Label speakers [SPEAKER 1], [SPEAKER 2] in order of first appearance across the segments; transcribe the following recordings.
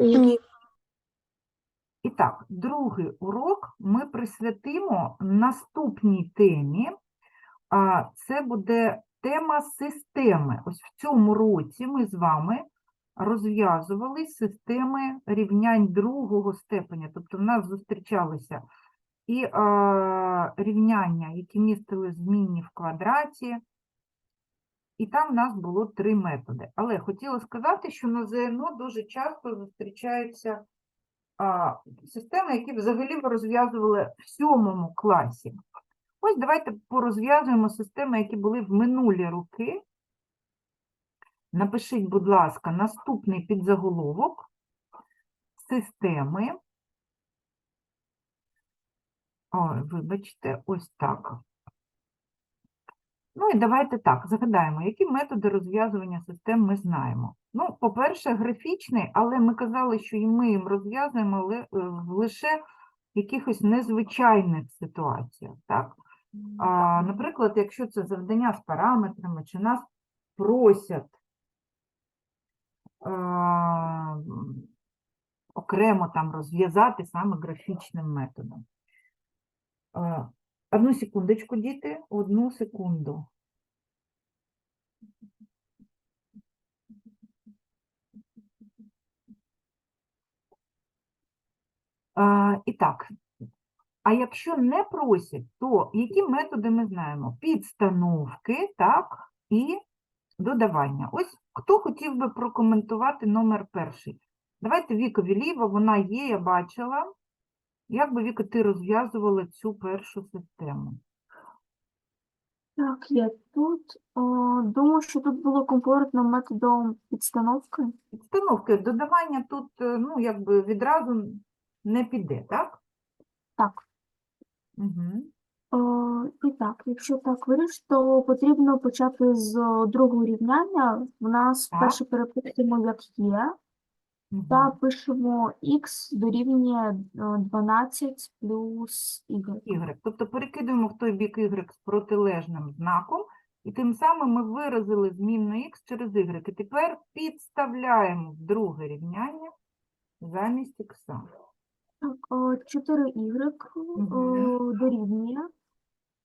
[SPEAKER 1] Ні.
[SPEAKER 2] І так, другий урок ми присвятимо наступній темі. А це буде тема системи. Ось в цьому році ми з вами розв'язували системи рівнянь другого степеня. Тобто в нас зустрічалися і рівняння, які містили змінні в квадраті, і там в нас було три методи. Але хотіла сказати, що на ЗНО дуже часто зустрічаються а, системи, які взагалі ви розв'язували в сьомому класі. Ось давайте порозв'язуємо системи, які були в минулі роки. Напишіть, будь ласка, наступний підзаголовок системи. Ой, вибачте, ось так. Ну і давайте так, загадаємо, які методи розв'язування систем ми знаємо. Ну, по-перше, графічний, але ми казали, що і ми їм розв'язуємо е, в лише в якихось незвичайних ситуаціях. Так? А, наприклад, якщо це завдання з параметрами, чи нас просять а, окремо там розв'язати саме графічним методом. Одну секундочку, діти, одну секунду. А, і так, а якщо не просять, то які методи ми знаємо? Підстановки, так, і додавання. Ось хто хотів би прокоментувати номер перший? Давайте Вікові ліво, вона є, я бачила. Як би, Віка, ти розв'язувала цю першу систему?
[SPEAKER 1] Так, я тут. О, думаю, що тут було комфортно методом підстановки.
[SPEAKER 2] Підстановки, додавання тут, е, ну, якби відразу не піде, так?
[SPEAKER 1] Так.
[SPEAKER 2] Угу.
[SPEAKER 1] О, і так, якщо так виріш, то потрібно почати з другого рівняння. В нас
[SPEAKER 2] Так.
[SPEAKER 1] перше переписуємо, як є, та пишемо х дорівнює о, 12 плюс y.
[SPEAKER 2] Y. Тобто перекидуємо в той бік Y з протилежним знаком, і тим самим ми виразили змінну X через Y. І тепер підставляємо в друге рівняння замість X.
[SPEAKER 1] Так, о, 4y
[SPEAKER 2] Мгм.
[SPEAKER 1] о, дорівнює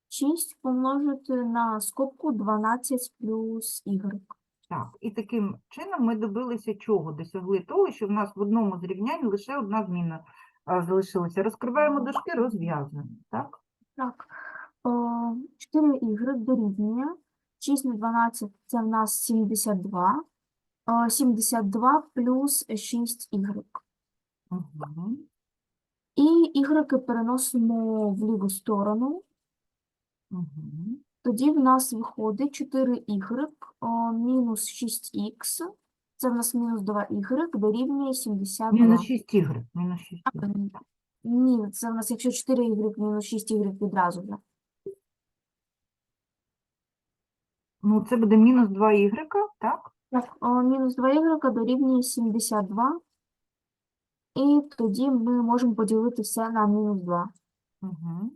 [SPEAKER 1] 6 помножити на скобку 12 плюс y.
[SPEAKER 2] Так, і таким чином ми добилися чого? Досягли того, що в нас в одному з рівнянь лише одна зміна залишилася. Розкриваємо дужки, розв'язуємо. Так?
[SPEAKER 1] Так, о, 4y дорівнює 6 на 12 це в нас 72. 72 плюс 6y.
[SPEAKER 2] Угу.
[SPEAKER 1] І y переносимо в ліву сторону.
[SPEAKER 2] Угу.
[SPEAKER 1] Тоді в нас виходить 4y о, мінус 6х. Це в нас мінус 2y дорівнює 72.
[SPEAKER 2] Мінус 6 Y. Мінус 6
[SPEAKER 1] А, ні. Це в нас якщо 4y мінус 6y відразу вже.
[SPEAKER 2] Ну, це буде мінус 2 Y, так?
[SPEAKER 1] Так, о, мінус 2y дорівнює 72. І тоді ми можемо поділити все на мінус 2.
[SPEAKER 2] Угу.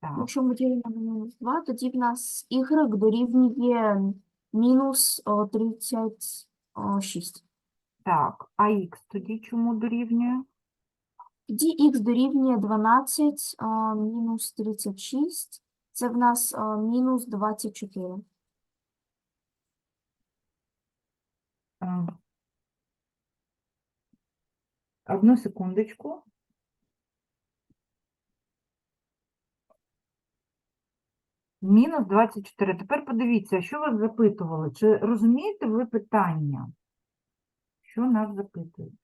[SPEAKER 2] Так.
[SPEAKER 1] Якщо ми ділимо на мінус 2, тоді в нас y дорівнює мінус о, 36.
[SPEAKER 2] Так, а х тоді чому дорівнює?
[SPEAKER 1] Тоді х дорівнює 12 а, мінус 36. Це в нас а, мінус 24.
[SPEAKER 2] Е, Одну секундочку. Мінус 24. Тепер подивіться, що вас запитували? Чи розумієте ви питання? Що нас запитують?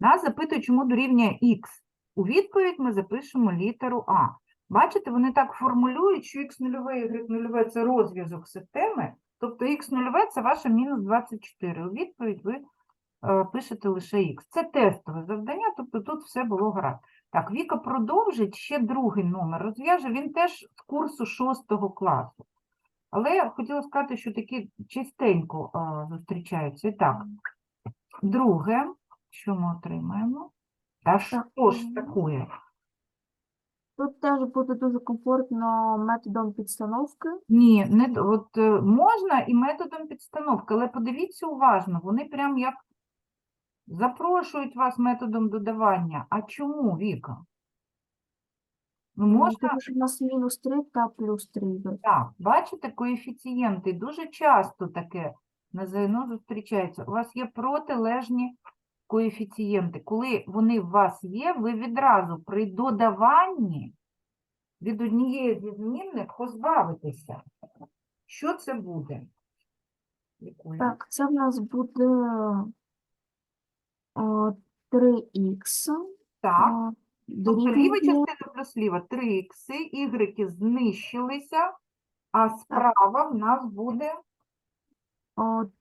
[SPEAKER 2] Нас запитують, чому дорівнює х. У відповідь ми запишемо літеру А. Бачите, вони так формулюють, що х нульове, y нульове – це розв'язок системи, тобто х нульове – це ваше мінус 24. У відповідь ви е, пишете лише х. Це тестове завдання, тобто тут все було гаразд. Так, Віка продовжить ще другий номер розв'яже, він теж з курсу 6 класу. Але я хотіла сказати, що такі частенько е, зустрічаються. І так, друге, що ми отримаємо? Та що ж таке?
[SPEAKER 1] Тут теж буде дуже комфортно методом підстановки.
[SPEAKER 2] Ні, не д- от е, можна і методом підстановки, але подивіться уважно, вони прям як запрошують вас методом додавання. А чому, Віка? Ну, можна
[SPEAKER 1] Тому що в нас мінус 3 та плюс 3.
[SPEAKER 2] Так, бачите, коефіцієнти дуже часто таке на ЗНО зустрічається. У вас є протилежні коефіцієнти. Коли вони у вас є, ви відразу при додаванні від однієї зі змінних позбавитеся. Що це буде? Вікуля?
[SPEAKER 1] Так, це в нас буде 3х.
[SPEAKER 2] Так.
[SPEAKER 1] о,
[SPEAKER 2] Тобто ліва частина плюс ліва 3 ікси, ігреки знищилися, а справа в нас буде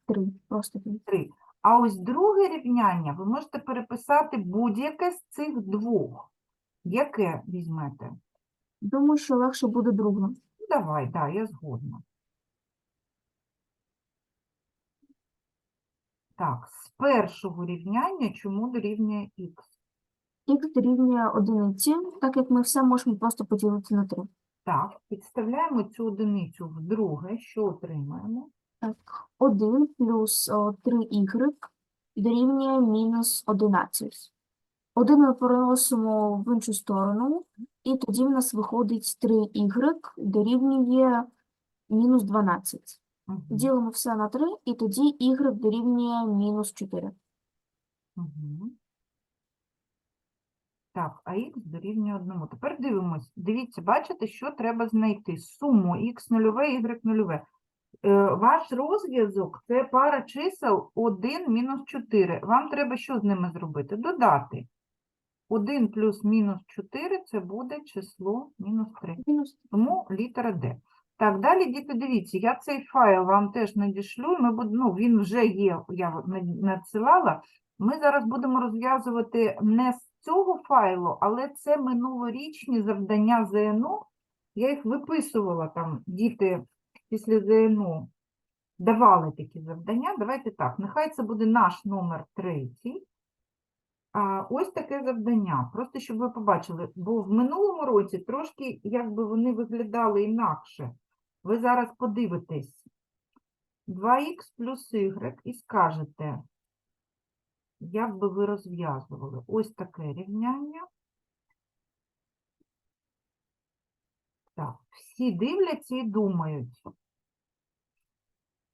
[SPEAKER 1] 3. Просто 3.
[SPEAKER 2] 3. А ось друге рівняння ви можете переписати будь-яке з цих двох. Яке візьмете?
[SPEAKER 1] Думаю, що легше буде друге.
[SPEAKER 2] Ну, давай, да, я згодна. Так, з першого рівняння чому дорівнює х?
[SPEAKER 1] Х дорівнює одиниці, так як ми все можемо просто поділити на 3.
[SPEAKER 2] Так, підставляємо цю одиницю в друге, що отримаємо?
[SPEAKER 1] Так, 1 плюс 3y дорівнює мінус 11. 1 ми переносимо в іншу сторону, і тоді в нас виходить 3y дорівнює мінус 12.
[SPEAKER 2] Мгм,
[SPEAKER 1] Ділимо все на 3, і тоді y дорівнює мінус 4.
[SPEAKER 2] мгм. Так, а х дорівнює 1. Тепер дивимось. Дивіться, бачите, що треба знайти? Суму х нульове, y нульове. Е, Ваш розв'язок – це пара чисел 1 мінус 4. Вам треба що з ними зробити? Додати. 1 плюс мінус 4 – це буде число мінус 3.
[SPEAKER 1] Мінус
[SPEAKER 2] Тому літера Д. Так, далі, діти, дивіться, я цей файл вам теж надішлю, ми буд- ну, він вже є, я надсилала. Ми зараз будемо розв'язувати не з цього файлу, але це минулорічні завдання ЗНО. Я їх виписувала там, діти після ЗНО давали такі завдання. Давайте так, нехай це буде наш номер третій. Ось таке завдання, просто щоб ви побачили, бо в минулому році трошки якби вони виглядали інакше. Ви зараз подивитесь 2х плюс y і скажете, як би ви розв'язували. Ось таке рівняння. Так, всі дивляться і думають.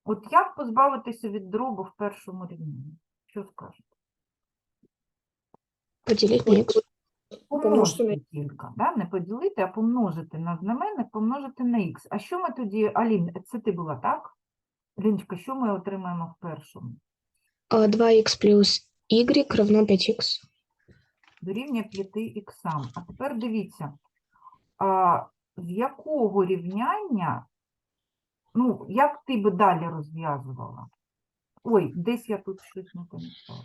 [SPEAKER 2] От як позбавитися від дробу в першому рівнянні? Що скажете?
[SPEAKER 3] Поделить на х.
[SPEAKER 2] Помножити тільки, да? не поділити, а помножити на знаменник, помножити на х. А що ми тоді, Алін, це ти була, так? Ліночка, що ми отримаємо в першому?
[SPEAKER 3] 2х плюс y равно 5х.
[SPEAKER 2] Дорівнює 5 іксам. А тепер дивіться, а, з якого рівняння, ну, як ти би далі розв'язувала? Ой, десь я тут щось не помічала.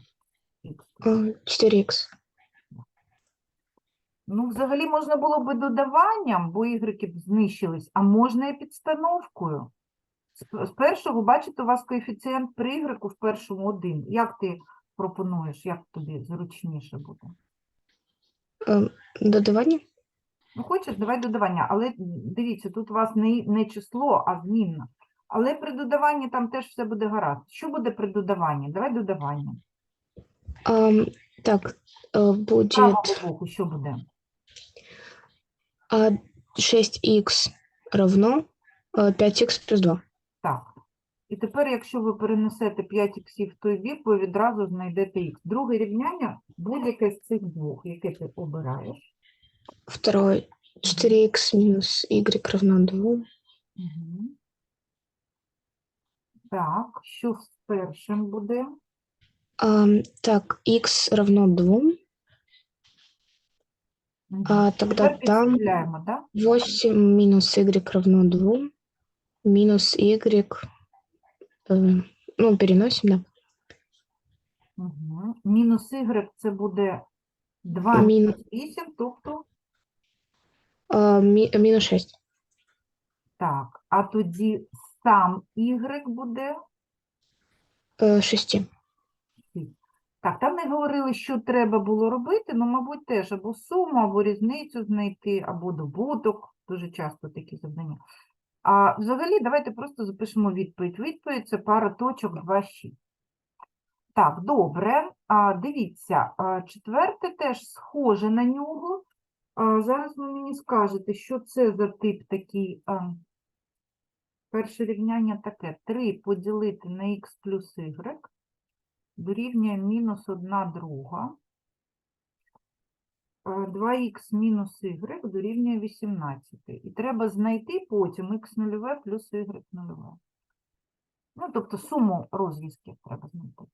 [SPEAKER 3] А, 4х.
[SPEAKER 2] Ну, взагалі можна було би додаванням, бо ігреки б знищились, а можна і підстановкою. З першого, бачите, у вас коефіцієнт при ігреку в першому один. Як ти пропонуєш, як тобі зручніше буде?
[SPEAKER 3] А, додавання.
[SPEAKER 2] Ну, хочеш, давай додавання, але дивіться, тут у вас не, не число, а змінна. Але при додаванні там теж все буде гаразд. Що буде при додаванні? Давай додавання.
[SPEAKER 3] А, так, а, будет
[SPEAKER 2] Правого боку, що буде?
[SPEAKER 3] а, 6х равно а, 5х плюс 2.
[SPEAKER 2] Так. І тепер, якщо ви перенесете 5 іксів в той бік, ви відразу знайдете х. Друге рівняння будь-яке з цих двох, яке ти обираєш.
[SPEAKER 3] Второе. 4х минус y равно 2.
[SPEAKER 2] Угу. Так, що з першим буде?
[SPEAKER 3] А, так, х равно 2.
[SPEAKER 2] Мгм.
[SPEAKER 3] А, тогда
[SPEAKER 2] Тепер
[SPEAKER 3] там
[SPEAKER 2] підставляємо, так?
[SPEAKER 3] 8 минус y равно 2. Минус y. э, ну, переносим, да.
[SPEAKER 2] Угу. Мінус y це буде 2
[SPEAKER 3] Мін-
[SPEAKER 2] мінус 8, тобто
[SPEAKER 3] А, ми- минус 6.
[SPEAKER 2] так. А тоді сам y буде
[SPEAKER 3] 6.
[SPEAKER 2] 6. Так, там не говорили, що треба було робити, ну, мабуть, теж або суму, або різницю знайти, або добуток. Дуже часто такі завдання. А взагалі, давайте просто запишемо відповідь. Відповідь це пара точок 2, 6. Так, добре. А, дивіться, а, четверте теж схоже на нього. А, зараз ви мені скажете, що це за тип такий. А, перше рівняння таке. 3 поділити на х плюс y дорівнює мінус 1 друга. 2х мінус y дорівнює 18. І треба знайти потім х нульове плюс y нульове. Ну, тобто суму розв'язків треба знайти.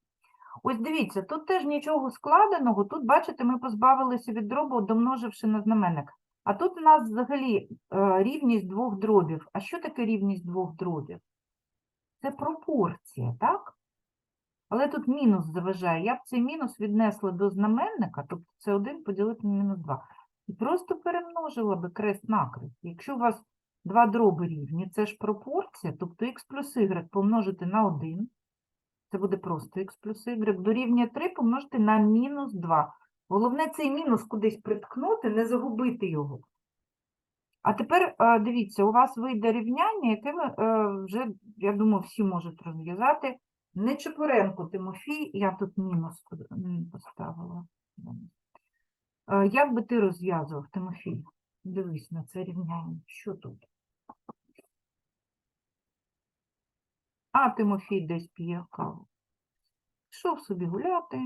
[SPEAKER 2] Ось дивіться, тут теж нічого складеного. Тут, бачите, ми позбавилися від дробу, домноживши на знаменник. А тут у нас взагалі е, рівність двох дробів. А що таке рівність двох дробів? Це пропорція, так? Але тут мінус заважає. Я б цей мінус віднесла до знаменника, тобто це 1 поділити на мінус 2. І просто перемножила би крест-накрест. Якщо у вас два дроби рівні, це ж пропорція, тобто х плюс y помножити на 1, це буде просто х плюс y, дорівнює 3 помножити на мінус 2. Головне цей мінус кудись приткнути, не загубити його. А тепер е, дивіться, у вас вийде рівняння, яке ви е, вже, я думаю, всі можуть розв'язати. Нечепоренко Тимофій, я тут мінус поставила. Е, Як би ти розв'язував, Тимофій? Дивись на це рівняння. Що тут? А Тимофій десь п'є каву. Пішов собі гуляти.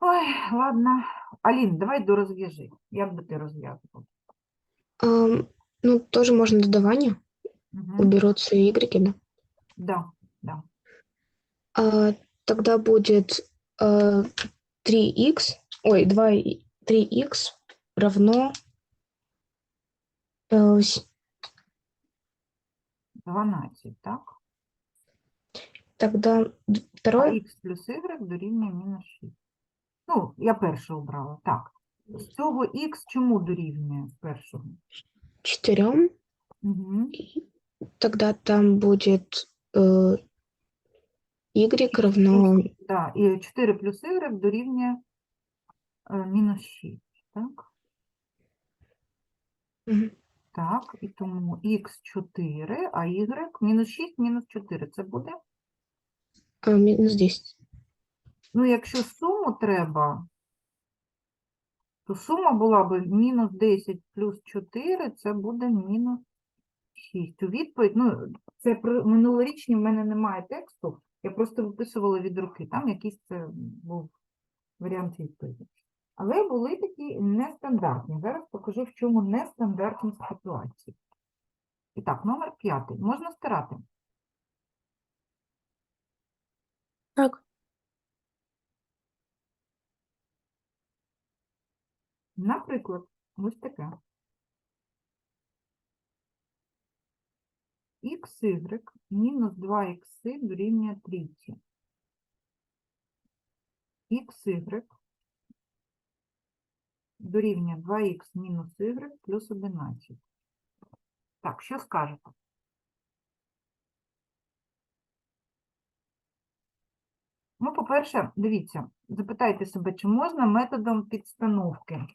[SPEAKER 2] Ой, ладно. Алін, давай дорозв'яжи. Як би ти розв'язував?
[SPEAKER 3] Ам, ну, тоже можно додавание.
[SPEAKER 2] Угу.
[SPEAKER 3] Уберутся y, да?
[SPEAKER 2] Да, да.
[SPEAKER 3] А, тогда будет э, 3х, ой, 2, 3х равно э, с-
[SPEAKER 2] 12, так?
[SPEAKER 3] тогда
[SPEAKER 2] А
[SPEAKER 3] второе,
[SPEAKER 2] х плюс y дорівнює мінус 6. Ну, я перше обрала. Так. З цього х чому дорівнює першого?
[SPEAKER 3] 4,
[SPEAKER 2] Угу.
[SPEAKER 3] тогда там будет э, y равно
[SPEAKER 2] Так, і 4 плюс y дорівнює е, мінус 6. Так?
[SPEAKER 3] мгм,
[SPEAKER 2] Так, і тому х 4, а y мінус 6, мінус 4. Це буде?
[SPEAKER 3] а, минус 10.
[SPEAKER 2] Ну, якщо суму треба, то сума була б мінус 10 плюс 4, це буде мінус 6. У відповідь, ну, це про минулорічні в мене немає тексту, я просто виписувала від руки, там якийсь це був варіант відповіді. Але були такі нестандартні. Зараз покажу, в чому нестандартність ситуації. І так, номер п'ятий. Можна стирати?
[SPEAKER 1] Так.
[SPEAKER 2] Наприклад, ось таке. xy мінус 2х дорівнює 3. xy дорівнює 2х мінус y плюс 11. Так, що скажете? Ну, по-перше, дивіться, запитайте себе, чи можна методом підстановки.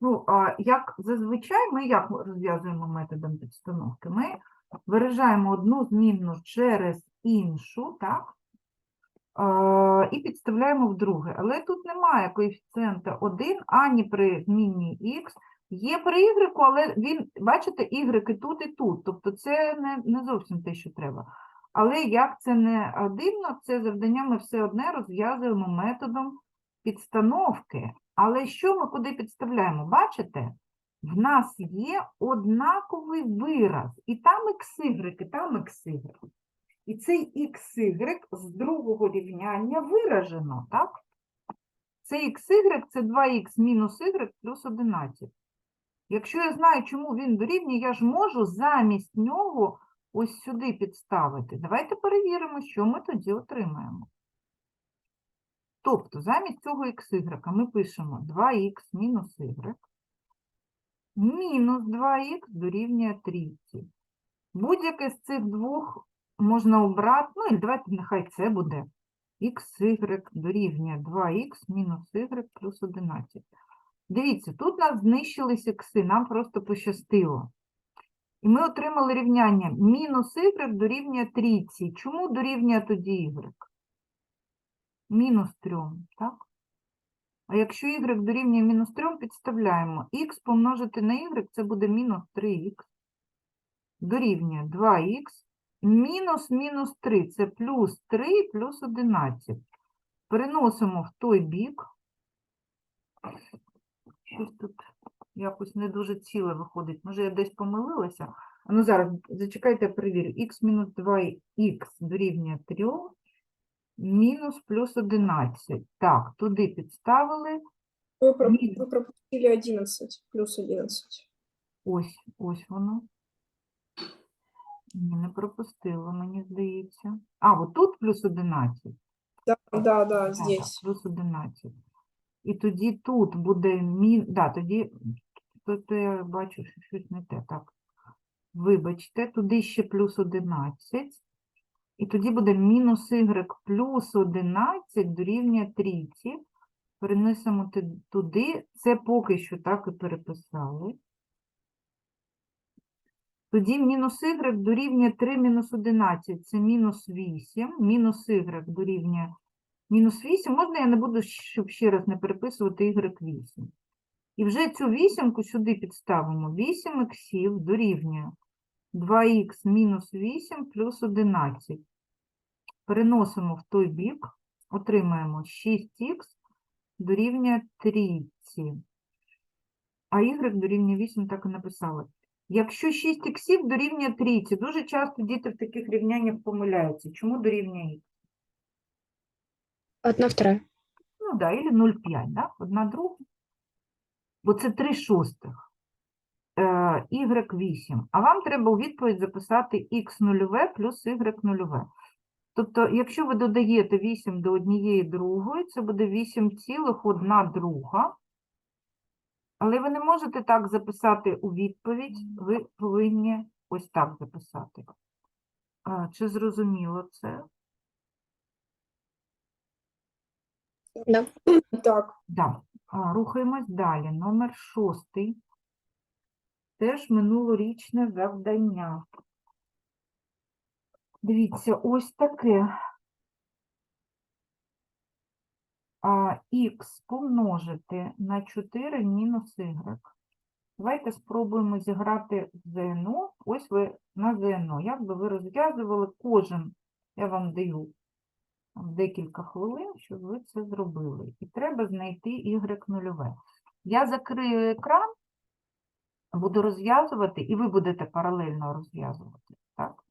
[SPEAKER 2] Ну, а як зазвичай ми як розв'язуємо методом підстановки? Ми виражаємо одну змінну через іншу, так? І підставляємо в друге. Але тут немає коефіцієнта 1 ані при змінній х. Є при y, але він, бачите, y тут, і тут. Тобто це не, не зовсім те, що треба. Але як це не дивно, це завдання ми все одне розв'язуємо методом підстановки. Але що ми куди підставляємо? Бачите? В нас є однаковий вираз. І там xy, і там xy. І цей xy з другого рівняння виражено, так? Цей xy – це 2х мінус y плюс 11. Якщо я знаю, чому він дорівнює, я ж можу замість нього ось сюди підставити. Давайте перевіримо, що ми тоді отримаємо. Тобто замість цього xy ми пишемо 2х мінус y мінус 2х дорівнює 3. Будь-яке з цих двох можна обрати, ну і давайте нехай це буде xy дорівнює 2х мінус y плюс 11. Дивіться, тут нас знищились ікси, нам просто пощастило. І ми отримали рівняння мінус y дорівнює трійці. Чому дорівнює тоді y? Мінус 3, так? А якщо y дорівнює мінус 3, підставляємо. х помножити на y, це буде мінус 3х. Дорівнює 2х. Мінус мінус 3, це плюс 3 плюс 11. Переносимо в той бік. Щось тут якось не дуже ціле виходить. Може, я десь помилилася? А ну зараз, зачекайте, я перевірю. х мінус 2х дорівнює 3, мінус плюс 11. Так, туди підставили.
[SPEAKER 4] Вы пропустили 11, плюс 11.
[SPEAKER 2] Ось, ось воно. Ні, не пропустила, мені здається. А, от тут плюс 11.
[SPEAKER 4] Да, да, да,
[SPEAKER 2] Так, так,
[SPEAKER 4] здесь.
[SPEAKER 2] плюс 11. І тоді тут буде мін... Да, тоді тут я бачу, що щось не те. Так. Вибачте, туди ще плюс 11. І тоді буде мінус y плюс 11 дорівнює трійці. Перенесемо ти- туди. Це поки що так і переписали. Тоді мінус y дорівнює 3 мінус 11, це мінус 8. Мінус y дорівнює мінус 8. Можна я не буду, щоб ще раз не переписувати y 8. І вже цю вісімку сюди підставимо. 8 іксів дорівнює 2х мінус 8 плюс 11. Переносимо в той бік, отримаємо 6х дорівнює 3. А y дорівнює 8 так і написали. Якщо 6 іксів дорівнює 3, дуже часто діти в таких рівняннях помиляються. Чому дорівнює х?
[SPEAKER 3] Одна вторая.
[SPEAKER 2] Ну да, или 0,5, да? Одна друга. Бо це 3 шостих. Е, y 8. А вам треба у відповідь записати x нульове плюс y нульове. Тобто, якщо ви додаєте 8 до однієї другої, це буде 8 цілих одна друга. Але ви не можете так записати у відповідь, ви повинні ось так записати. А, чи зрозуміло це?
[SPEAKER 3] Да.
[SPEAKER 4] Так,
[SPEAKER 2] Да. А, Рухаємось далі. Номер шостий. Теж минулорічне завдання. Дивіться, ось таке. Х помножити на 4 мінус y. Давайте спробуємо зіграти ЗНО. Ось ви на ЗНО. Як би ви розв'язували кожен, я вам даю декілька хвилин, щоб ви це зробили. І треба знайти y нульове. Я закрию екран, буду розв'язувати, і ви будете паралельно розв'язувати. Так?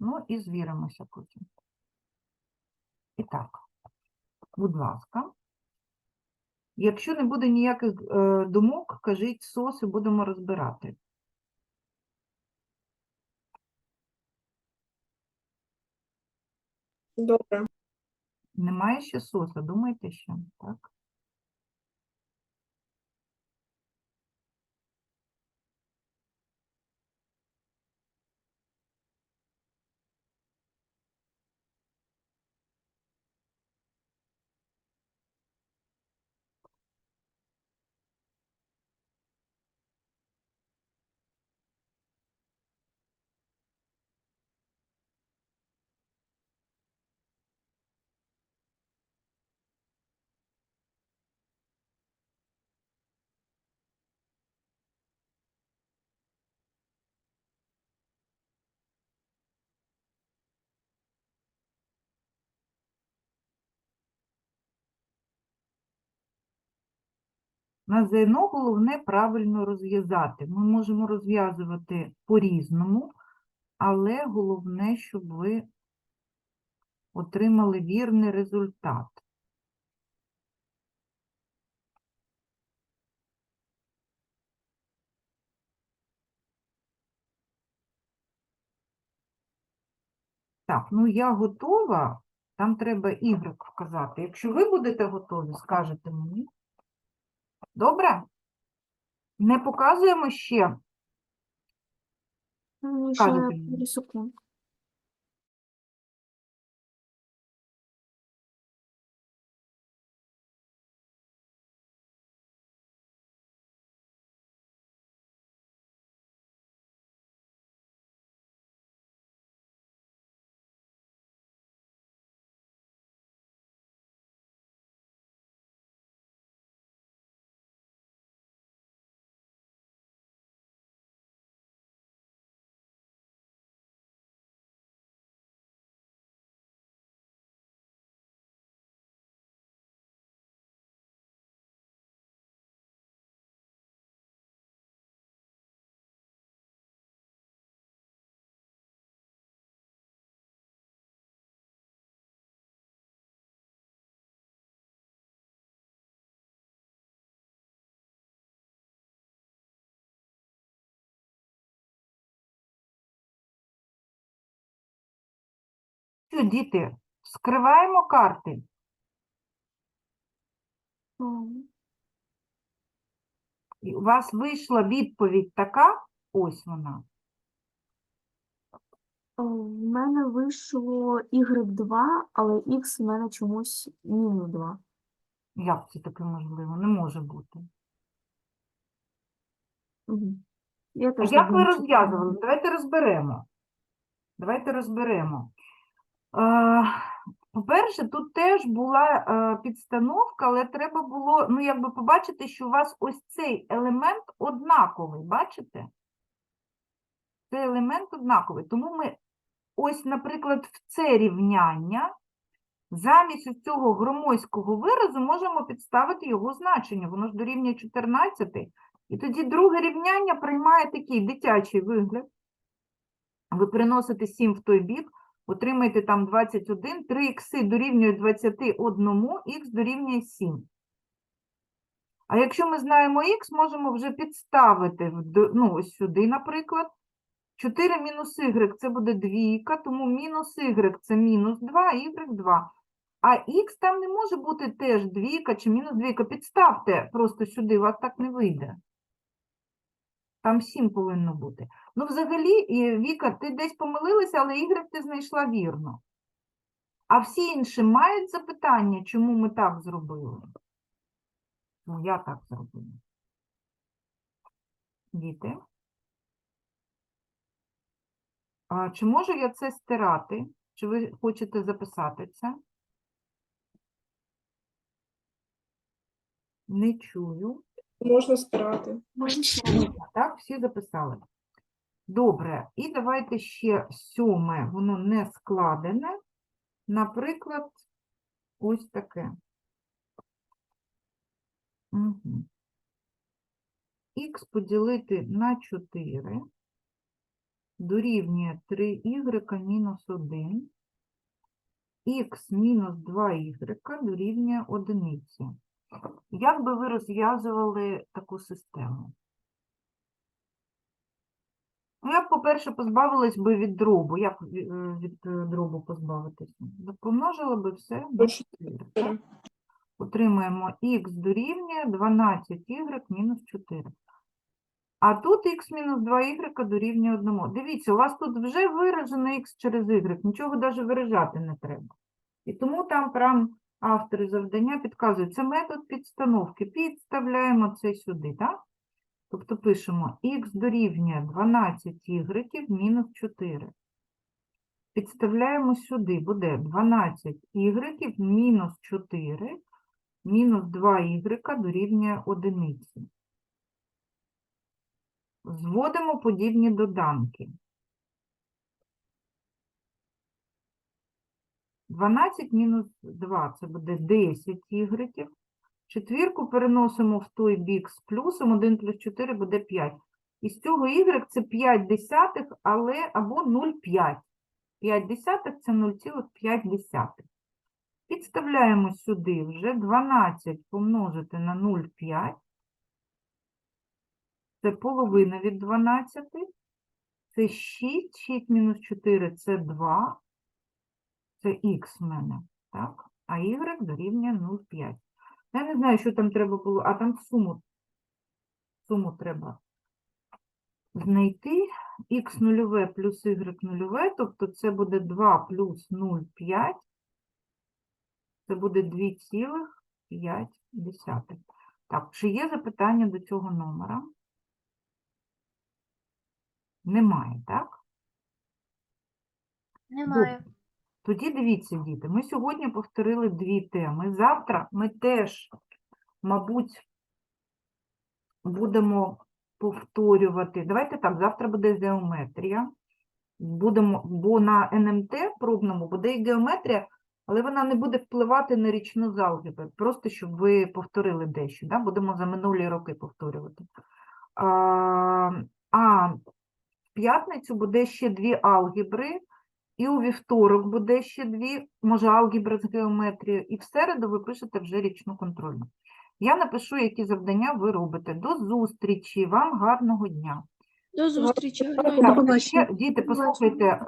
[SPEAKER 2] Ну і звіримося потім. І так, будь ласка. Якщо не буде ніяких е, думок, кажіть сос і будемо розбирати.
[SPEAKER 4] добре.
[SPEAKER 2] Немає ще соса, думайте ще, так? На ЗНО головне правильно розв'язати. Ми можемо розв'язувати по-різному, але головне, щоб ви отримали вірний результат. Так, ну я готова. Там треба Y вказати. Якщо ви будете готові, скажете мені. Добре? Не показуємо ще.
[SPEAKER 1] Ще
[SPEAKER 2] Кажете мені. Що, діти, скриваємо карти. І У вас вийшла відповідь така, ось вона.
[SPEAKER 1] О, В мене вийшло y2, але x в мене чомусь мінус 2.
[SPEAKER 2] Як це таке можливо? Не може бути.
[SPEAKER 1] Я
[SPEAKER 2] А як ви розв'язували? Давайте розберемо. Давайте розберемо. По-перше, тут теж була е, підстановка, але треба було, ну, якби побачити, що у вас ось цей елемент однаковий, бачите? Цей елемент однаковий. Тому ми ось, наприклад, в це рівняння замість ось цього громойського виразу можемо підставити його значення. Воно ж дорівнює 14. І тоді друге рівняння приймає такий дитячий вигляд. Ви переносите 7 в той бік, отримаєте там 21, 3 х дорівнює 21, х дорівнює 7. А якщо ми знаємо х, можемо вже підставити ну, ось сюди, наприклад. 4 мінус y – це буде двійка, тому мінус y – це мінус 2, y – 2. А х там не може бути теж двійка чи мінус двійка. Підставте просто сюди, у вас так не вийде. Там 7 повинно бути. Ну, взагалі, Віка, ти десь помилилася, але Y ти знайшла вірно. А всі інші мають запитання, чому ми так зробили? Ну, я так зробила. Діти. А, чи можу я це стирати? Чи ви хочете записати це? Не чую.
[SPEAKER 4] Можна стирати.
[SPEAKER 2] Так, всі записали. Добре, і давайте ще сьоме, воно не складене. Наприклад, ось таке. Угу. Х поділити на 4 дорівнює 3y мінус 1. Х мінус 2y дорівнює 1. Як би ви розв'язували таку систему? Ну, я б, по-перше, позбавилась би від дробу. Як е, від е, дробу позбавитися? Помножила би все
[SPEAKER 4] Ну,
[SPEAKER 2] 4. так? Отримаємо х дорівнює 12y мінус 4. А тут х мінус 2y дорівнює 1. Дивіться, у вас тут вже виражено х через y, нічого навіть виражати не треба. І тому там прям автори завдання підказують, це метод підстановки. Підставляємо це сюди, так? Тобто пишемо х дорівнює 12y мінус 4. Підставляємо сюди, буде 12y мінус 4 мінус 2y дорівнює 1. Зводимо подібні доданки. 12 мінус 2 це буде 10 ігреків. Четвірку переносимо в той бік з плюсом, 1 плюс 4 буде 5. І з цього y це 5 десятих, але або 0,5. 5 десятих це 0,5. Підставляємо сюди вже 12 помножити на 0,5. Це половина від 12. Це 6. 6 мінус 4 це 2. Це х в мене. Так? А y дорівнює 0,5. Я не знаю, що там треба було, а там суму, суму треба знайти. х нульове плюс y нульове, тобто це буде 2 плюс 0,5. Це буде 2,5. Так, чи є запитання до цього номера? Немає, так?
[SPEAKER 5] Немає.
[SPEAKER 2] Тоді дивіться, діти, ми сьогодні повторили дві теми. Завтра ми теж, мабуть, будемо повторювати. Давайте так, завтра буде геометрія. Будемо, бо на НМТ пробному буде і геометрія, але вона не буде впливати на річну з алгебри, просто щоб ви повторили дещо. Да? Будемо за минулі роки повторювати. А, а в п'ятницю буде ще дві алгебри. І у вівторок буде ще дві, може, алгебра з геометрією, і в середу ви пишете вже річну контрольну. Я напишу, які завдання ви робите. До зустрічі, вам гарного дня.
[SPEAKER 3] До зустрічі. Гарного дня.
[SPEAKER 2] Діти, послухайте,